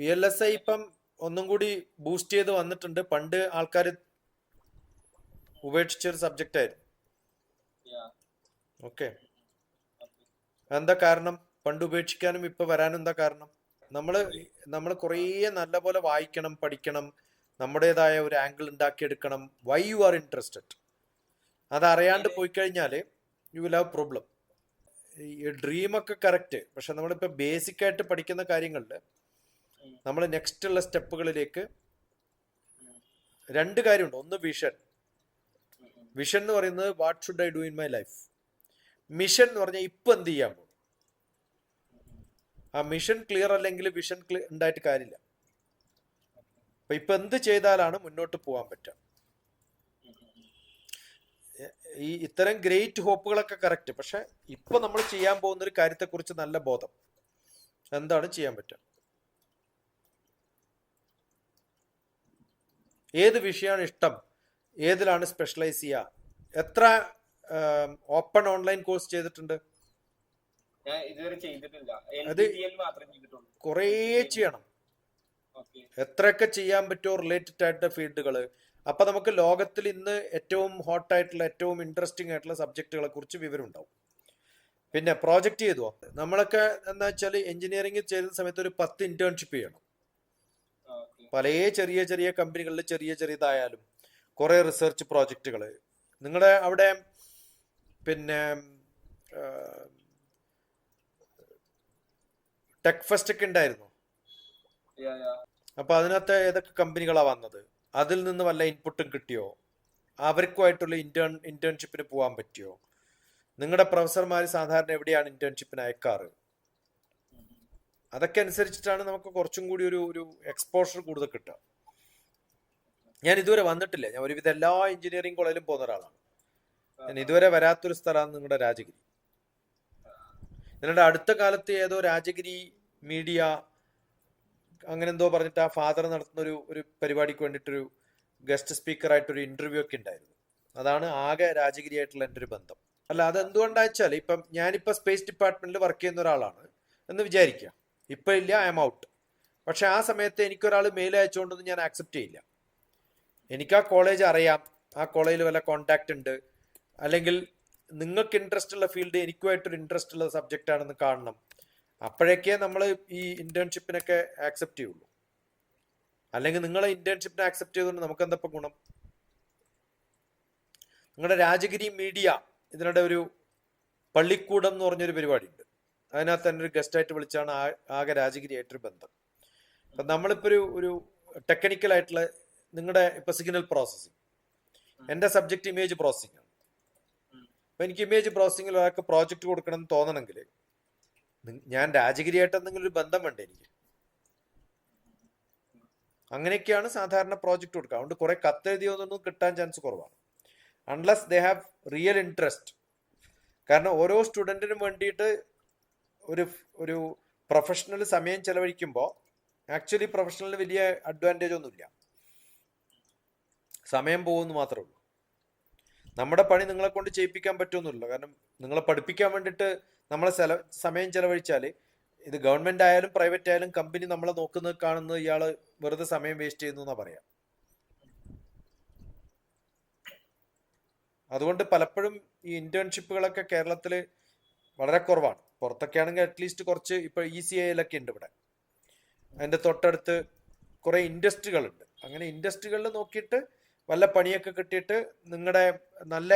V L S I ഇപ്പം ഒന്നും കൂടി ബൂസ്റ്റ് ചെയ്ത് വന്നിട്ടുണ്ട്. പണ്ട് ആൾക്കാർ ഉപേക്ഷിച്ച ഒരു സബ്ജക്റ്റ് ആയിരുന്നു. ഓക്കെ എന്താ കാരണം? പണ്ട് ഉപേക്ഷിക്കാനും ഇപ്പൊ വരാനും എന്താ കാരണം? നമ്മൾ നമ്മൾ കുറേ നല്ല പോലെ വായിക്കണം പഠിക്കണം. നമ്മുടേതായ ഒരു ആംഗിൾ ഉണ്ടാക്കിയെടുക്കണം. വൈ യു ആർ ഇൻട്രസ്റ്റഡ് അത് അറിയാണ്ട് പോയി കഴിഞ്ഞാൽ യു വിൽ ഹാവ് പ്രോബ്ലം ഈ ഡ്രീമൊക്കെ കറക്റ്റ് പക്ഷെ നമ്മളിപ്പോൾ ബേസിക് ആയിട്ട് പഠിക്കുന്ന കാര്യങ്ങളിൽ. നമ്മൾ നെക്സ്റ്റ് ഉള്ള സ്റ്റെപ്പുകളിലേക്ക് രണ്ട് കാര്യമുണ്ട്. ഒന്ന് വിഷൻ. വിഷൻ എന്ന് പറയുന്നത് what should I do in my life mission എന്ന് പറഞ്ഞാൽ ഇപ്പം എന്ത് ചെയ്യാൻ പോകും ആ മിഷൻ ക്ലിയർ അല്ലെങ്കിൽ വിഷൻ ക്ലിയർ ഉണ്ടായിട്ട് കാര്യമില്ല. അപ്പൊ ഇപ്പൊ എന്ത് ചെയ്താലാണ് മുന്നോട്ട് പോകാൻ പറ്റുക. ഈ ഇത്തരം ഗ്രേറ്റ് ഹോപ്പുകളൊക്കെ കറക്റ്റ് പക്ഷെ ഇപ്പൊ നമ്മൾ ചെയ്യാൻ പോകുന്ന ഒരു കാര്യത്തെക്കുറിച്ച് നല്ല ബോധം. എന്താണ് ചെയ്യാൻ പറ്റുക? ഏത് വിഷയമാണ് ഇഷ്ടം? ഏതിലാണ് സ്പെഷ്യലൈസ് ചെയ്യുക? എത്ര ഓപ്പൺ ഓൺലൈൻ കോഴ്സ് ചെയ്തിട്ടുണ്ട്? അത് കുറേ ചെയ്യണം. എത്രയൊക്കെ ചെയ്യാൻ പറ്റുമോ റിലേറ്റഡ് ആയിട്ടുള്ള ഫീൽഡുകൾ അപ്പൊ നമുക്ക് ലോകത്തിൽ ഇന്ന് ഏറ്റവും ഹോട്ട് ആയിട്ടുള്ള ഏറ്റവും ഇൻട്രസ്റ്റിംഗ് ആയിട്ടുള്ള സബ്ജക്റ്റുകളെ കുറിച്ച് വിവരം ഉണ്ടാവും പിന്നെ പ്രോജക്റ്റ് ചെയ്തു നമ്മളൊക്കെ എന്താ വെച്ചാൽ എഞ്ചിനീയറിംഗ് ചെയ്യുന്ന സമയത്ത് ഒരു പത്ത് ഇന്റേൺഷിപ്പ് ചെയ്യണം. പല ചെറിയ ചെറിയ കമ്പനികളിൽ ചെറിയ ചെറിയതായാലും കുറെ റിസർച്ച് പ്രോജക്റ്റുകൾ. നിങ്ങളുടെ അവിടെ പിന്നെ ടെക് ഫെസ്റ്റ് ഒക്കെ ഉണ്ടായിരുന്നു അപ്പൊ അതിനകത്ത് ഏതൊക്കെ കമ്പനികളാ വന്നത്? അതിൽ നിന്ന് വല്ല ഇൻപുട്ടും കിട്ടിയോ? അവർക്കുമായിട്ടുള്ള ഇന്റേൺ ഇന്റേൺഷിപ്പിന് പോകാൻ പറ്റിയോ? നിങ്ങളുടെ പ്രൊഫസർമാർ സാധാരണ എവിടെയാണ് ഇന്റേൺഷിപ്പിന് അയക്കാറ്? അതൊക്കെ അനുസരിച്ചിട്ടാണ് നമുക്ക് കുറച്ചും കൂടി ഒരു ഒരു എക്സ്പോഷർ കൂടുതൽ കിട്ടുക. ഞാൻ ഇതുവരെ വന്നിട്ടില്ല. ഞാൻ ഒരുവിധം എല്ലാ എഞ്ചിനീയറിംഗ് കോളേജിലും പോകുന്ന ഒരാളാണ്. ഞാൻ ഇതുവരെ വരാത്തൊരു സ്ഥലമാണ് നിങ്ങളുടെ രാജഗിരി. നിങ്ങളുടെ അടുത്ത കാലത്ത് ഏതോ രാജഗിരി മീഡിയ അങ്ങനെ എന്തോ പറഞ്ഞിട്ട് ആ ഫാദർ നടത്തുന്ന ഒരു ഒരു പരിപാടിക്ക് വേണ്ടിയിട്ടൊരു ഗസ്റ്റ് ഒരു ഇന്റർവ്യൂ ഒക്കെ ഉണ്ടായിരുന്നു. അതാണ് ആകെ രാജഗിരി ആയിട്ടുള്ള എന്റെ ഒരു ബന്ധം. അല്ല അത് എന്തുകൊണ്ടാച്ചാൽ ഇപ്പം ഞാനിപ്പോൾ സ്പേസ് ഡിപ്പാർട്ട്മെന്റിൽ വർക്ക് ചെയ്യുന്ന ഒരാളാണ് എന്ന് വിചാരിക്കുക. ഇപ്പം ഇല്ല ഐ എം ഔട്ട് പക്ഷെ ആ സമയത്ത് എനിക്കൊരാൾ മെയിൽ അയച്ചുകൊണ്ടൊന്നും ഞാൻ ആക്സെപ്റ്റ് ചെയ്യില്ല. എനിക്ക് ആ കോളേജ് അറിയാം. ആ കോളേജിൽ വല്ല കോണ്ടാക്ട് ഉണ്ട്. അല്ലെങ്കിൽ നിങ്ങൾക്ക് ഇൻട്രസ്റ്റ് ഉള്ള ഫീൽഡ് എനിക്കുമായിട്ടൊരു ഇൻട്രസ്റ്റ് ഉള്ള സബ്ജക്റ്റ് ആണെന്ന് കാണണം. അപ്പോഴേക്കേ നമ്മൾ ഈ ഇന്റേൺഷിപ്പിനൊക്കെ ആക്സെപ്റ്റ് ചെയ്യുള്ളൂ. അല്ലെങ്കിൽ നിങ്ങൾ ഇന്റേൺഷിപ്പിനെ ആക്സെപ്റ്റ് ചെയ്തുകൊണ്ട് നമുക്ക് എന്താ ഗുണം? നിങ്ങളുടെ രാജഗിരി മീഡിയ ഇതിനിടെ ഒരു പള്ളിക്കൂടം എന്ന് പറഞ്ഞൊരു പരിപാടി അതിനകത്ത് തന്നെ ഒരു ഗസ്റ്റായിട്ട് വിളിച്ചാണ് ആകെ രാജഗിരിയായിട്ടൊരു ബന്ധം. അപ്പം നമ്മളിപ്പോൾ ഒരു ഒരു ടെക്നിക്കൽ ആയിട്ടുള്ള നിങ്ങളുടെ ഇപ്പൊ സിഗ്നൽ പ്രോസസ്സിങ് എന്റെ സബ്ജക്ട് ഇമേജ് പ്രോസസ്സിംഗ് ആണ്. അപ്പം എനിക്ക് ഇമേജ് പ്രോസസ്സിംഗിൽ ഒരാൾക്ക് പ്രോജക്റ്റ് കൊടുക്കണം എന്ന് തോന്നണമെങ്കിൽ ഞാൻ രാജഗിരിയായിട്ട് എന്തെങ്കിലും ഒരു ബന്ധം വേണ്ടേ എനിക്ക്? അങ്ങനെയൊക്കെയാണ് സാധാരണ പ്രോജക്റ്റ് കൊടുക്കുക. അതുകൊണ്ട് കുറെ കത്തെഴുതിയൊന്നും കിട്ടാൻ ചാൻസ് കുറവാണ്. Unless they have real interest കാരണം ഓരോ സ്റ്റുഡന്റിനും വേണ്ടിയിട്ട് ഒരു ഒരു പ്രൊഫഷണൽ സമയം ചെലവഴിക്കുമ്പോൾ ആക്ച്വലി പ്രൊഫഷണലിന് വലിയ അഡ്വാന്റേജ് ഒന്നുമില്ല. സമയം പോകുന്നു മാത്രമേ ഉള്ളൂ. നമ്മുടെ പണി നിങ്ങളെ കൊണ്ട് ചെയ്യിപ്പിക്കാൻ പറ്റുമെന്നില്ല. കാരണം നിങ്ങളെ പഠിപ്പിക്കാൻ വേണ്ടിയിട്ട് നമ്മളെ ചെല സമയം ചെലവഴിച്ചാൽ ഇത് ഗവൺമെന്റ് ആയാലും പ്രൈവറ്റ് ആയാലും കമ്പനി നമ്മളെ നോക്കുന്നത് കാണുന്നത് ഇയാൾ വെറുതെ സമയം വേസ്റ്റ് ചെയ്യുന്നു എന്നാ പറയാം. അതുകൊണ്ട് പലപ്പോഴും ഈ ഇന്റേൺഷിപ്പുകളൊക്കെ കേരളത്തിൽ വളരെ കുറവാണ്. പുറത്തൊക്കെ ആണെങ്കിൽ അറ്റ്ലീസ്റ്റ് കുറച്ച് ഇപ്പൊ ഇ സി ഐയിലൊക്കെ ഉണ്ട് ഇവിടെ. അതിന്റെ തൊട്ടടുത്ത് കുറെ ഇൻഡസ്ട്രികളുണ്ട്. അങ്ങനെ ഇൻഡസ്ട്രികളിൽ നോക്കിയിട്ട് വല്ല പണിയൊക്കെ കിട്ടിയിട്ട് നിങ്ങളുടെ നല്ല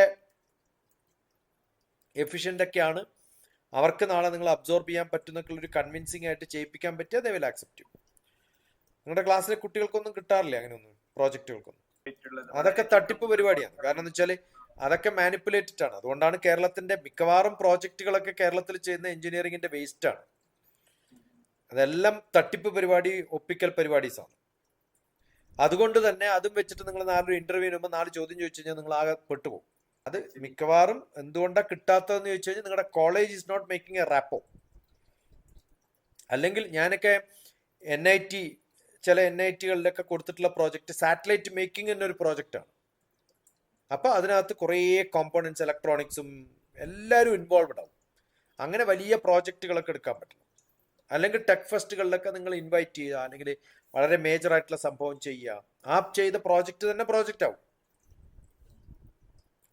എഫിഷ്യന്റ് ഒക്കെയാണ്. അവർക്ക് നാളെ നിങ്ങൾ അബ്സോർബ് ചെയ്യാൻ പറ്റുന്ന ഒരു കൺവിൻസിങ് ആയിട്ട് ചെയ്യിപ്പിക്കാൻ പറ്റിയ ദേ വിൽ ആക്സെപ്റ്റ് ചെയ്യും നിങ്ങളുടെ ക്ലാസ്സിലെ കുട്ടികൾക്കൊന്നും കിട്ടാറില്ല അങ്ങനെയൊന്നും? പ്രോജക്റ്റുകൾക്കൊന്നും അതൊക്കെ തട്ടിപ്പ് പരിപാടിയാണ്. കാരണം എന്ന് വെച്ചാൽ അതൊക്കെ മാനിപ്പുലേറ്റഡ് ആണ്. അതുകൊണ്ടാണ് കേരളത്തിന്റെ മിക്കവാറും പ്രോജക്റ്റുകളൊക്കെ കേരളത്തിൽ ചെയ്യുന്ന എഞ്ചിനീയറിംഗിന്റെ വേസ്റ്റ് ആണ്. അതെല്ലാം തട്ടിപ്പ് പരിപാടി ഒപ്പിക്കൽ പരിപാടീസ് ആണ് അതുകൊണ്ട് തന്നെ അതും വെച്ചിട്ട് നിങ്ങൾ നാലൊരു ഇന്റർവ്യൂ വരുമ്പോൾ നാല് ചോദ്യം ചോദിച്ചു കഴിഞ്ഞാൽ നിങ്ങൾ ആകെ പെട്ടുപോകും. അത് മിക്കവാറും എന്തുകൊണ്ടാണ് കിട്ടാത്തതെന്ന് ചോദിച്ചു കഴിഞ്ഞാൽ നിങ്ങളുടെ college is not making a rapport അല്ലെങ്കിൽ ഞാനൊക്കെ എൻ ഐ ടി ചില എൻ ഐ ടികളിലൊക്കെ കൊടുത്തിട്ടുള്ള പ്രോജക്റ്റ് സാറ്റലൈറ്റ് മേക്കിംഗ് എന്നൊരു പ്രോജക്റ്റാണ് അപ്പൊ അതിനകത്ത് കുറേ കോമ്പോണൻസ് ഇലക്ട്രോണിക്സും എല്ലാവരും ഇൻവോൾവ് ആവും അങ്ങനെ വലിയ പ്രോജക്റ്റുകളൊക്കെ എടുക്കാൻ പറ്റും അല്ലെങ്കിൽ ടെക് ഫെസ്റ്റുകളിലൊക്കെ നിങ്ങൾ ഇൻവൈറ്റ് ചെയ്യുക അല്ലെങ്കിൽ വളരെ മേജർ ആയിട്ടുള്ള സംഭവം ചെയ്യുക. ആ ചെയ്ത പ്രോജക്റ്റ് തന്നെ പ്രോജക്റ്റ് ആവും.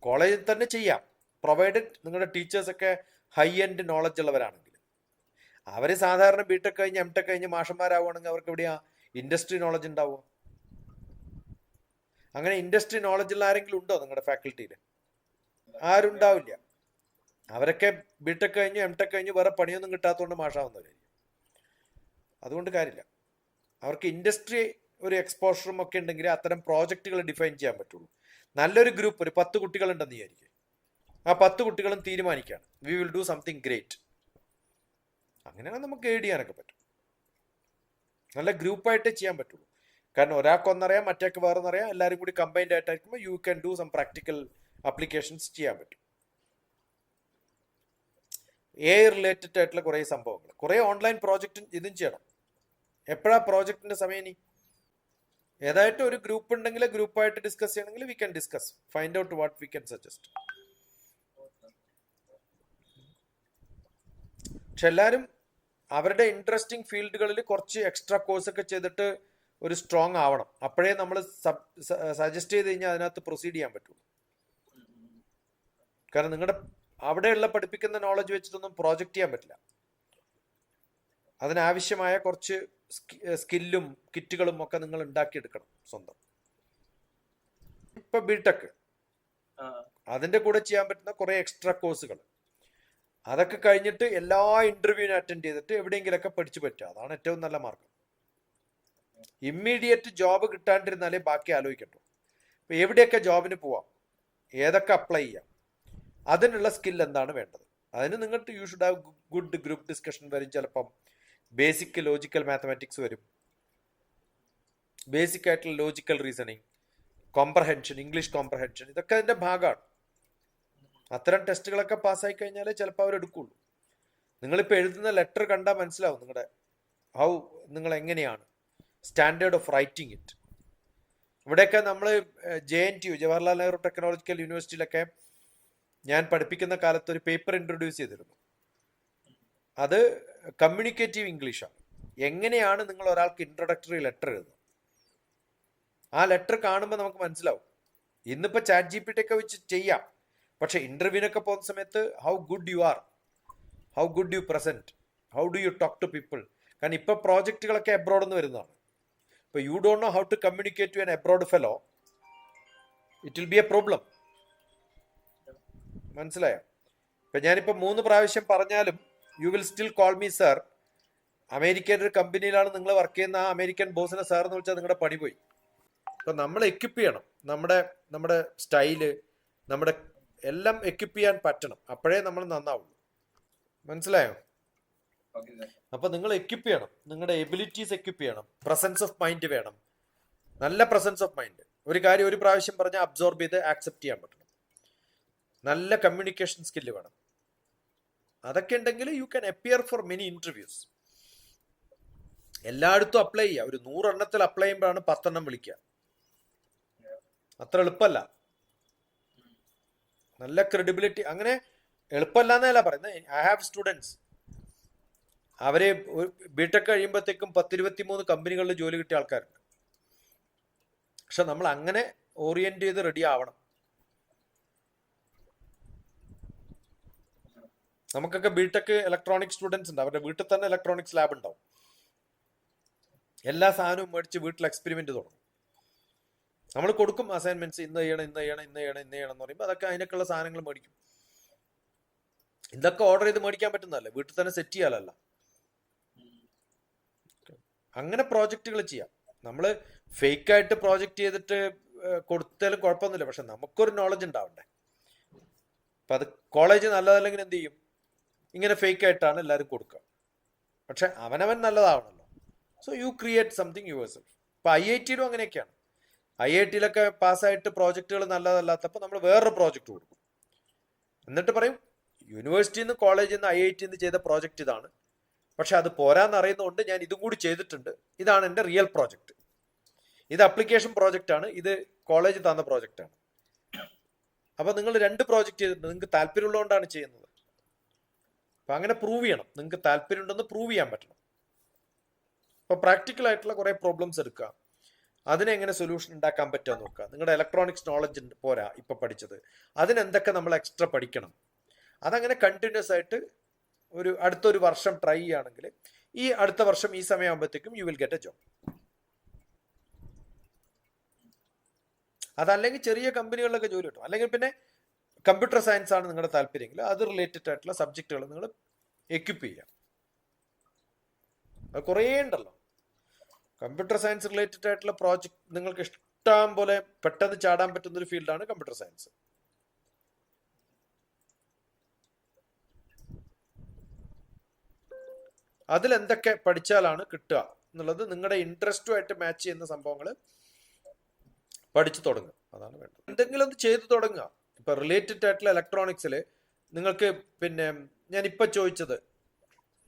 കോളേജിൽ തന്നെ ചെയ്യാം. പ്രൊവൈഡഡ് നിങ്ങളുടെ ടീച്ചേഴ്സൊക്കെ ഹൈ എൻഡ് നോളജ് ഉള്ളവരാണെങ്കിൽ. അവർ സാധാരണ ബിടെക് കഴിഞ്ഞ് എം ടെക് കഴിഞ്ഞ് മാഷന്മാരാവുകയാണെങ്കിൽ അവർക്ക് എവിടെയാ ഇൻഡസ്ട്രി നോളജ് ഉണ്ടാവുക? അങ്ങനെ ഇൻഡസ്ട്രി നോളജ് ഉള്ള ആരെങ്കിലും ഉണ്ടോ നിങ്ങളുടെ ഫാക്കൽറ്റിയിൽ ആരുണ്ടാവില്ല. അവരൊക്കെ ബിടെക് കഴിഞ്ഞു എം ടെക് കഴിഞ്ഞു വേറെ പണിയൊന്നും കിട്ടാത്തതുകൊണ്ട് മാഷാവുന്നവരായിരിക്കും അതുകൊണ്ട് കാര്യമില്ല അവർക്ക് ഇൻഡസ്ട്രി ഒരു എക്സ്പോഷറും ഒക്കെ ഉണ്ടെങ്കിൽ അത്തരം പ്രോജക്റ്റുകൾ ഡിഫൈൻ ചെയ്യാൻ പറ്റുള്ളൂ. നല്ലൊരു ഗ്രൂപ്പ് ഒരു പത്ത് കുട്ടികളുണ്ടെന്ന് വിചാരിക്കും. ആ പത്ത് കുട്ടികളും തീരുമാനിക്കുകയാണ് we will do something great അങ്ങനെയാണ് നമുക്ക് ഗൈഡ് ചെയ്യാനൊക്കെ പറ്റും. നല്ല ഗ്രൂപ്പായിട്ടേ ചെയ്യാൻ പറ്റുള്ളൂ. കാരണം ഒരാൾക്ക് ഒന്നറിയാം മറ്റേക്ക് വേറൊന്നറിയാം എല്ലാവരും കൂടി combined ആയിട്ടായിരിക്കുമ്പോൾ you can do some practical applications ചെയ്യാൻ പറ്റും. എ റിലേറ്റഡ് ആയിട്ടുള്ള കുറേ സംഭവങ്ങൾ. കുറേ ഓൺലൈൻ പ്രോജക്റ്റ് ഇതും ചെയ്യണം. എപ്പോഴാ പ്രോജക്റ്റിന്റെ സമയം ഇനി? ഏതായിട്ട് ഒരു ഗ്രൂപ്പ് ഉണ്ടെങ്കിൽ ഗ്രൂപ്പായിട്ട് ഡിസ്കസ് ചെയ്യണമെങ്കിൽ we can discuss find out what we can suggest പക്ഷെ എല്ലാവരും അവരുടെ ഇൻട്രസ്റ്റിംഗ് ഫീൽഡുകളിൽ കുറച്ച് എക്സ്ട്രാ കോഴ്സ് ഒക്കെ ചെയ്തിട്ട് ഒരു സ്ട്രോങ് ആവണം. അപ്പോഴേ നമ്മൾ സജസ്റ്റ് ചെയ്ത് കഴിഞ്ഞാൽ അതിനകത്ത് പ്രൊസീഡ് ചെയ്യാൻ പറ്റുള്ളൂ കാരണം നിങ്ങളുടെ അവിടെയുള്ള പഠിപ്പിക്കുന്ന നോളജ് വെച്ചിട്ടൊന്നും പ്രോജക്റ്റ് ചെയ്യാൻ പറ്റില്ല. അതിനാവശ്യമായ കുറച്ച് സ്കില്ലും കിറ്റുകളും ഒക്കെ നിങ്ങൾ ഉണ്ടാക്കിയെടുക്കണം സ്വന്തം. ഇപ്പൊ ബിടെക് അതിന്റെ കൂടെ ചെയ്യാൻ പറ്റുന്ന കുറെ എക്സ്ട്രാ കോഴ്സുകൾ അതൊക്കെ കഴിഞ്ഞിട്ട് എല്ലാ ഇന്റർവ്യൂവിനും അറ്റൻഡ് ചെയ്തിട്ട് എവിടെയെങ്കിലൊക്കെ പഠിച്ചു പറ്റുക. അതാണ് ഏറ്റവും നല്ല മാർഗം. ഇമ്മീഡിയറ്റ് ജോബ് കിട്ടാണ്ടിരുന്നാലേ ബാക്കി ആലോചിക്കട്ടു ഇപ്പൊ എവിടെയൊക്കെ ജോബിന് പോവാം? ഏതൊക്കെ അപ്ലൈ ചെയ്യാം? അതിനുള്ള സ്കിൽ എന്താണ് വേണ്ടത്? അതിന് നിങ്ങൾക്ക് you should have good group discussion വരും ചിലപ്പം. ബേസിക് ലോജിക്കൽ മാത്തമാറ്റിക്സ് വരും. ബേസിക് ആയിട്ടുള്ള logical reasoning comprehension English comprehension ഇതൊക്കെ അതിന്റെ ഭാഗമാണ്. അത്തരം ടെസ്റ്റുകളൊക്കെ പാസ്സായി കഴിഞ്ഞാലേ ചിലപ്പോൾ അവർ എടുക്കുള്ളൂ. നിങ്ങളിപ്പോൾ എഴുതുന്ന ലെറ്റർ കണ്ടാൽ മനസ്സിലാവും നിങ്ങളുടെ ഹൗ നിങ്ങൾ എങ്ങനെയാണ് സ്റ്റാൻഡേർഡ് ഓഫ് റൈറ്റിംഗ് ഇറ്റ് ഇവിടെയൊക്കെ നമ്മൾ J N T U Jawaharlal Nehru technological യൂണിവേഴ്സിറ്റിയിലൊക്കെ ഞാൻ പഠിപ്പിക്കുന്ന കാലത്ത് ഒരു പേപ്പർ ഇൻട്രൊഡ്യൂസ് ചെയ്തിരുന്നു. അത് കമ്മ്യൂണിക്കേറ്റീവ് ഇംഗ്ലീഷാണ് എങ്ങനെയാണ് നിങ്ങൾ ഒരാൾക്ക് ഇൻട്രൊഡക്ടറി ലെറ്റർ എഴുതുന്നത്? ആ ലെറ്റർ കാണുമ്പോൾ നമുക്ക് മനസ്സിലാവും. ഇന്നിപ്പോൾ ചാറ്റ് ജി പി ടി ഒക്കെ വെച്ച് ചെയ്യാം. പക്ഷെ ഇന്റർവ്യൂവിനൊക്കെ പോകുന്ന സമയത്ത് how good you are how good you present how do you talk to people കാരണം ഇപ്പൊ പ്രോജക്റ്റുകളൊക്കെ അബ്രോഡ് നിന്ന് വരുന്നതാണ്. ഇപ്പൊ you don't know how to communicate to N abroad fellow it will be a problem മനസ്സിലായോ? ഇപ്പൊ ഞാനിപ്പോ മൂന്ന് പ്രാവശ്യം പറഞ്ഞാലും you will still call me sir അമേരിക്കയുടെ ഒരു കമ്പനിയിലാണ് നിങ്ങൾ വർക്ക് ചെയ്യുന്ന ആ അമേരിക്കൻ ബോസിനെ സാർ എന്ന് വിളിച്ചാൽ നിങ്ങളുടെ പണി പോയി. അപ്പൊ നമ്മൾ എക്യുപ്പ് ചെയ്യണം. നമ്മുടെ നമ്മുടെ സ്റ്റൈൽ നമ്മുടെ എല്ലാം എക്യുപ്പ് ചെയ്യാൻ പറ്റണം. അപ്പോഴേ നമ്മൾ നന്നാവുള്ളൂ. മനസ്സിലായോ? അപ്പൊ നിങ്ങൾ എക്യുപ്പ് ചെയ്യണം. നിങ്ങളുടെ എബിലിറ്റീസ് എക്യുപ്പ് ചെയ്യണം. പ്രസൻസ് ഓഫ് മൈൻഡ് വേണം. നല്ല പ്രസൻസ് ഓഫ് മൈൻഡ് ഒരു കാര്യം ഒരു പ്രാവശ്യം പറഞ്ഞാൽ അബ്സോർബ് ചെയ്ത് ആക്സെപ്റ്റ് ചെയ്യാൻ പറ്റണം. നല്ല കമ്മ്യൂണിക്കേഷൻ സ്കില്ല് വേണം. അതൊക്കെ ഉണ്ടെങ്കിൽ you can appear for many interviews എല്ലായിടത്തും അപ്ലൈ ചെയ്യുക ഒരു നൂറെണ്ണത്തിൽ അപ്ലൈ ചെയ്യുമ്പോഴാണ് പത്തെണ്ണം വിളിക്കുക. അത്ര എളുപ്പമല്ല. നല്ല ക്രെഡിബിലിറ്റി അങ്ങനെ എളുപ്പമല്ല എന്നല്ല പറയുന്നത്. ഐ ഹാവ് സ്റ്റുഡൻസ് അവരെ ബിടെക് കഴിയുമ്പോഴത്തേക്കും പത്തിരുപത്തി മൂന്ന് കമ്പനികളിൽ ജോലി കിട്ടിയ ആൾക്കാരുണ്ട്. പക്ഷെ നമ്മൾ അങ്ങനെ ഓറിയന്റ് ചെയ്ത് റെഡി ആവണം. നമുക്കൊക്കെ ബിടെക് ഇലക്ട്രോണിക് സ്റ്റുഡൻസ് ഉണ്ട്. അവരുടെ വീട്ടിൽ തന്നെ ഇലക്ട്രോണിക്സ് ലാബ് ഉണ്ടാവും. എല്ലാ സാധനവും മേടിച്ച് വീട്ടിൽ എക്സ്പെരിമെന്റ് തുടങ്ങും. നമ്മൾ കൊടുക്കും അസൈൻമെന്റ്സ് ഇന്ന് ചെയ്യണം ഇന്ന് ചെയ്യണം ഇന്ന് ചെയ്യണം ഇന്ന് ചെയ്യണം എന്ന് പറയുമ്പോൾ അതൊക്കെ അതിനൊക്കെയുള്ള സാധനങ്ങൾ മേടിക്കും. ഇതൊക്കെ ഓർഡർ ചെയ്ത് മേടിക്കാൻ പറ്റുന്നതല്ലേ? വീട്ടിൽ തന്നെ സെറ്റ് ചെയ്യാലല്ല അങ്ങനെ പ്രോജക്റ്റുകൾ ചെയ്യാം. നമ്മൾ ഫേക്ക് ആയിട്ട് പ്രോജക്റ്റ് ചെയ്തിട്ട് കൊടുത്താലും കുഴപ്പമൊന്നുമില്ല. പക്ഷെ നമുക്കൊരു നോളജ് ഉണ്ടാവണ്ടേ? അപ്പൊ അത് കോളേജ് നല്ലതല്ലെങ്കിൽ എന്ത് ചെയ്യും? ഇങ്ങനെ ഫേക്ക് ആയിട്ടാണ് എല്ലാവരും കൊടുക്കുക. പക്ഷെ അവനവൻ നല്ലതാവണല്ലോ. So you create something yours ഇപ്പൊ ഐ ഐ ടിയിലും അങ്ങനെയൊക്കെയാണ്. ഐ ഐ ടിയിലൊക്കെ പാസ്സായിട്ട് പ്രോജക്റ്റുകൾ നല്ലതല്ലാത്തപ്പോൾ നമ്മൾ വേറൊരു പ്രോജക്റ്റ് കൊടുക്കും. എന്നിട്ട് പറയും യൂണിവേഴ്സിറ്റിയിൽ നിന്ന് കോളേജിൽ നിന്ന് ഐ ഐ ടിയിൽ നിന്ന് ചെയ്ത പ്രോജക്റ്റ് ഇതാണ്. പക്ഷെ അത് പോരാന്ന് അറിയുന്നതുകൊണ്ട് ഞാൻ ഇതും കൂടി ചെയ്തിട്ടുണ്ട്. ഇതാണ് എന്റെ റിയൽ പ്രോജക്റ്റ് ഇത് അപ്ലിക്കേഷൻ പ്രോജക്റ്റ് ആണ്. ഇത് കോളേജ് തന്ന പ്രോജക്റ്റ് ആണ്. അപ്പൊ നിങ്ങൾ രണ്ട് പ്രോജക്റ്റ് ചെയ്തിട്ടുണ്ട്. നിങ്ങൾക്ക് താല്പര്യമുള്ളതുകൊണ്ടാണ് ചെയ്യുന്നത്. അപ്പൊ അങ്ങനെ പ്രൂവ് ചെയ്യണം. നിങ്ങൾക്ക് താല്പര്യമുണ്ടെന്ന് പ്രൂവ് ചെയ്യാൻ പറ്റണം. അപ്പോൾ പ്രാക്ടിക്കൽ ആയിട്ടുള്ള കുറേ പ്രോബ്ലംസ് എടുക്കുക. അതിനെങ്ങനെ സൊല്യൂഷൻ ഉണ്ടാക്കാൻ പറ്റുക നോക്കുക. നിങ്ങളുടെ ഇലക്ട്രോണിക്സ് നോളജ് പോരാ ഇപ്പൊ പഠിച്ചത്. അതിനെന്തൊക്കെ നമ്മൾ എക്സ്ട്രാ പഠിക്കണം. അതങ്ങനെ കണ്ടിന്യൂസ് ആയിട്ട് ഒരു അടുത്തൊരു വർഷം ട്രൈ ചെയ്യുകയാണെങ്കിൽ ഈ അടുത്ത വർഷം ഈ സമയമാകുമ്പോഴത്തേക്കും you will get a job അതല്ലെങ്കിൽ ചെറിയ കമ്പനികളിലൊക്കെ ജോലി കിട്ടും. അല്ലെങ്കിൽ പിന്നെ കമ്പ്യൂട്ടർ സയൻസ് ആണ് നിങ്ങളുടെ താല്പര്യമെങ്കിൽ അത് റിലേറ്റഡ് ആയിട്ടുള്ള സബ്ജക്റ്റുകൾ നിങ്ങൾ എക്യുപ്പ് ചെയ്യാം അത് കുറേ ഉണ്ടല്ലോ. കമ്പ്യൂട്ടർ സയൻസ് റിലേറ്റഡ് ആയിട്ടുള്ള പ്രോജക്റ്റ് നിങ്ങൾക്ക് ഇഷ്ടം പോലെ പെട്ടെന്ന് ചാടാൻ പറ്റുന്ന ഒരു ഫീൽഡാണ് കമ്പ്യൂട്ടർ സയൻസ് അതിൽ എന്തൊക്കെ പഠിച്ചാലാണ് കിട്ടുക എന്നുള്ളത് നിങ്ങളുടെ ഇൻട്രസ്റ്റുമായിട്ട് മാച്ച് ചെയ്യുന്ന സംഭവങ്ങൾ പഠിച്ചു തുടങ്ങുക. അതാണ് വേണ്ടത്. എന്തെങ്കിലും ഒന്ന് ചെയ്തു തുടങ്ങുക. ഇപ്പൊ റിലേറ്റഡ് ആയിട്ടുള്ള ഇലക്ട്രോണിക്സിൽ നിങ്ങൾക്ക് പിന്നെ ഞാൻ ഇപ്പൊ ചോദിച്ചത്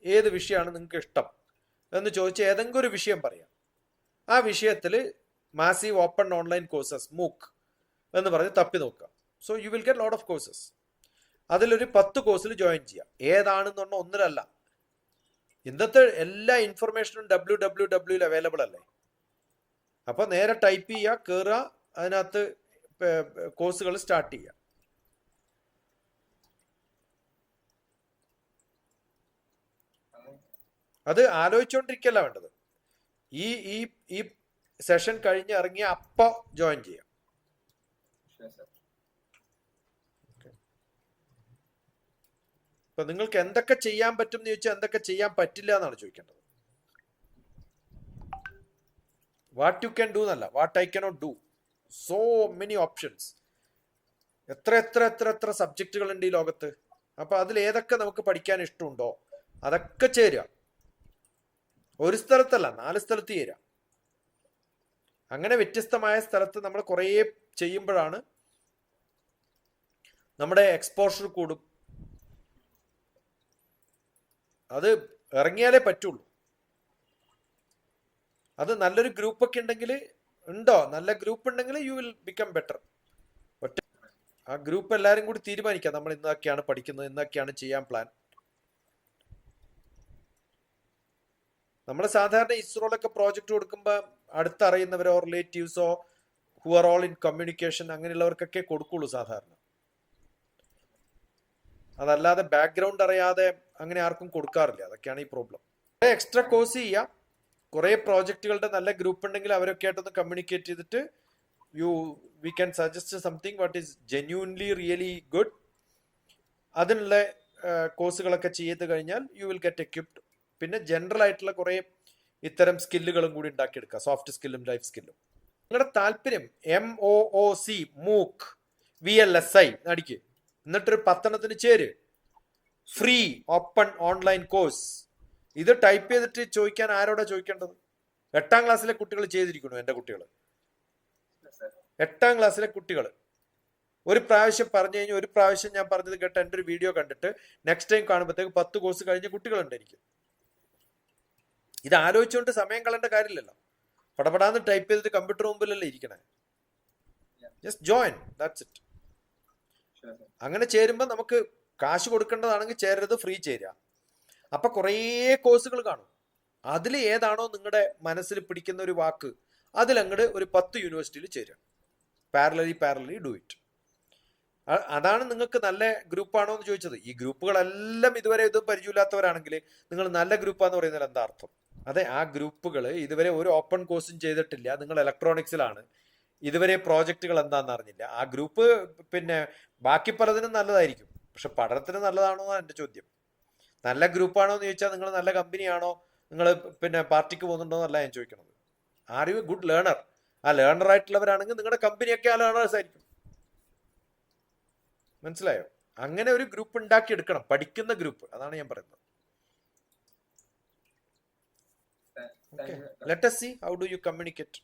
ഏത് വിഷയമാണ് നിങ്ങൾക്ക് ഇഷ്ടം എന്ന് ചോദിച്ച് ഏതെങ്കിലും ഒരു വിഷയം പറയാം. ആ വിഷയത്തിൽ മാസീവ് ഓപ്പൺ ഓൺലൈൻ കോഴ്സസ് മൂക്ക് എന്ന് പറഞ്ഞ് തപ്പി നോക്കുക. So you will get lot of courses അതിലൊരു പത്ത് കോഴ്സിൽ ജോയിൻ ചെയ്യാം ഏതാണെന്ന് ഒന്നിലല്ല. ഇന്നത്തെ എല്ലാ ഇൻഫർമേഷനും ഡബ്ല്യൂ ഡബ്ല്യൂ ഡബ്ല്യൂയിൽ അവൈലബിൾ അല്ലേ? അപ്പോൾ നേരെ ടൈപ്പ് ചെയ്യുക കയറുക അതിനകത്ത് കോഴ്സുകൾ സ്റ്റാർട്ട് ചെയ്യുക അത് ആലോചിച്ചുകൊണ്ടിരിക്കല്ല വേണ്ടത്. ഈ ഈ ഈ സെഷൻ കഴിഞ്ഞ് ഇറങ്ങിയ അപ്പ ജോയിൻ ചെയ്യാം. ഇപ്പൊ നിങ്ങൾക്ക് എന്തൊക്കെ ചെയ്യാൻ പറ്റും എന്ന് ചോദിച്ചാൽ എന്തൊക്കെ ചെയ്യാൻ പറ്റില്ല എന്നാണ് ചോദിക്കേണ്ടത്. വാട്ട് യു ക്യാൻ ഡു എന്നല്ല what I cannot do so many options എത്ര എത്ര എത്ര എത്ര സബ്ജക്റ്റുകൾ ഉണ്ട് ഈ ലോകത്ത്? അപ്പൊ അതിൽ ഏതൊക്കെ നമുക്ക് പഠിക്കാൻ ഇഷ്ടമുണ്ടോ? അതൊക്കെ ചേരുക. ഒരു സ്ഥലത്തല്ല നാല് സ്ഥലത്ത് ചേരുക. അങ്ങനെ വ്യത്യസ്തമായ സ്ഥലത്ത് നമ്മൾ കുറേ ചെയ്യുമ്പോഴാണ് നമ്മുടെ എക്സ്പോഷർ കൂടും. അത് ഇറങ്ങിയാലേ പറ്റുള്ളൂ. അത് നല്ലൊരു ഗ്രൂപ്പ് ഒക്കെ ഉണ്ടെങ്കിൽ ഉണ്ടോ? നല്ല ഗ്രൂപ്പ് ഉണ്ടെങ്കിൽ യു വിൽ ബിക്കം ബെറ്റർ ഒറ്റ ആ ഗ്രൂപ്പ് എല്ലാവരും കൂടി തീരുമാനിക്കാം. നമ്മൾ ഇന്നൊക്കെയാണ് പഠിക്കുന്നത്. ഇന്നൊക്കെയാണ് ചെയ്യാൻ പ്ലാൻ നമ്മൾ സാധാരണ ഇസ്രോയിലൊക്കെ പ്രോജക്റ്റ് കൊടുക്കുമ്പോൾ അടുത്തറിയുന്നവരോ റിലേറ്റീവ്സോ who are all in communication അങ്ങനെയുള്ളവർക്കൊക്കെ കൊടുക്കുള്ളൂ സാധാരണ. അതല്ലാതെ ബാക്ക്ഗ്രൗണ്ട് അറിയാതെ അങ്ങനെ ആർക്കും കൊടുക്കാറില്ല. അതൊക്കെയാണ് ഈ പ്രോബ്ലം എക്സ്ട്രാ കോഴ്സ് ചെയ്യാം. കുറേ പ്രോജക്റ്റുകളുടെ നല്ല ഗ്രൂപ്പ് ഉണ്ടെങ്കിൽ അവരൊക്കെ ആയിട്ടൊന്ന് കമ്മ്യൂണിക്കേറ്റ് ചെയ്തിട്ട് you we can suggest something what is genuinely really good അതിനുള്ള കോഴ്സുകളൊക്കെ ചെയ്ത് കഴിഞ്ഞാൽ യു വിൽ ഗെറ്റ് എക്യുപ്ഡ് പിന്നെ ജനറൽ ആയിട്ടുള്ള കുറേ ഇത്തരം സ്കില്ലുകളും കൂടി ഉണ്ടാക്കിയെടുക്കുക സോഫ്റ്റ് സ്കില്ലും ലൈഫ് സ്കില്ലും നിങ്ങളുടെ താല്പര്യം M O O C MOOC V L S I അടിക്ക്. എന്നിട്ടൊരു പത്തെണ്ണത്തിന് ചേര്. ഫ്രീ ഓപ്പൺ ഓൺലൈൻ കോഴ്സ് ഇത് ടൈപ്പ് ചെയ്തിട്ട് ചോദിക്കാൻ ആരോടാ ചോദിക്കേണ്ടത്? എട്ടാം ക്ലാസ്സിലെ കുട്ടികൾ ചെയ്തിരിക്കുന്നു എന്റെ കുട്ടികൾ. എട്ടാം ക്ലാസ്സിലെ കുട്ടികൾ. ഒരു പ്രാവശ്യം പറഞ്ഞു കഴിഞ്ഞാൽ ഒരു പ്രാവശ്യം ഞാൻ പറഞ്ഞത് കേട്ട എന്റെ ഒരു വീഡിയോ കണ്ടിട്ട് നെക്സ്റ്റ് ടൈം കാണുമ്പോഴത്തേക്ക് പത്ത് കോഴ്സ് കഴിഞ്ഞ കുട്ടികളുണ്ട് എനിക്ക്. ഇത് ആലോചിച്ചുകൊണ്ട് സമയം കളയേണ്ട കാര്യമില്ലല്ലോ. പടപടാന്ന് ടൈപ്പ് ചെയ്തിട്ട് കമ്പ്യൂട്ടർ മുമ്പിലല്ലേ ഇരിക്കണേ. Just join that's it. അങ്ങനെ ചേരുമ്പോൾ നമുക്ക് കാശ് കൊടുക്കേണ്ടതാണെങ്കിൽ ചേരരുത് ഫ്രീ ചേരുക. അപ്പൊ കുറേ കോഴ്സുകൾ കാണും. അതിൽ ഏതാണോ നിങ്ങളുടെ മനസ്സിൽ പിടിക്കുന്ന ഒരു വാക്ക് അതിലങ്ങട് ഒരു പത്ത് യൂണിവേഴ്സിറ്റിയിൽ ചേരുക. പാരലലി പാരലലി ഡു ഇറ്റ് അതാണ് നിങ്ങൾക്ക് നല്ല ഗ്രൂപ്പാണോ എന്ന് ചോദിച്ചത്. ഈ ഗ്രൂപ്പുകളെല്ലാം ഇതുവരെ ഇത് പരിചയമില്ലാത്തവരാണെങ്കിൽ നിങ്ങൾ നല്ല ഗ്രൂപ്പാന്ന് പറയുന്നതിൽ എന്താ അർത്ഥം? അതെ ആ ഗ്രൂപ്പുകൾ ഇതുവരെ ഒരു ഓപ്പൺ കോഴ്സും ചെയ്തിട്ടില്ല. നിങ്ങൾ ഇലക്ട്രോണിക്സിലാണ് ഇതുവരെ പ്രോജക്റ്റുകൾ എന്താണെന്ന് അറിഞ്ഞില്ല. ആ ഗ്രൂപ്പ് പിന്നെ ബാക്കി പലതിനും നല്ലതായിരിക്കും. പക്ഷെ പഠനത്തിന് നല്ലതാണോ എന്നാണ് എന്റെ ചോദ്യം. നല്ല ഗ്രൂപ്പാണോ എന്ന് ചോദിച്ചാൽ നിങ്ങൾ നല്ല കമ്പനിയാണോ? നിങ്ങൾ പിന്നെ പാർട്ടിക്ക് പോകുന്നുണ്ടോ എന്നല്ല ഞാൻ ചോദിക്കുന്നത് ആർ യു ഗുഡ് ലേണർ ആ ലേണർ ആയിട്ടുള്ളവരാണെങ്കിൽ നിങ്ങളുടെ കമ്പനിയൊക്കെ ആ ലേണേഴ്സ് ആയിരിക്കും. മനസ്സിലായോ? അങ്ങനെ ഒരു ഗ്രൂപ്പ് ഉണ്ടാക്കി എടുക്കണം പഠിക്കുന്ന ഗ്രൂപ്പ്. അതാണ് ഞാൻ പറയുന്നത്. Let see how do you communicate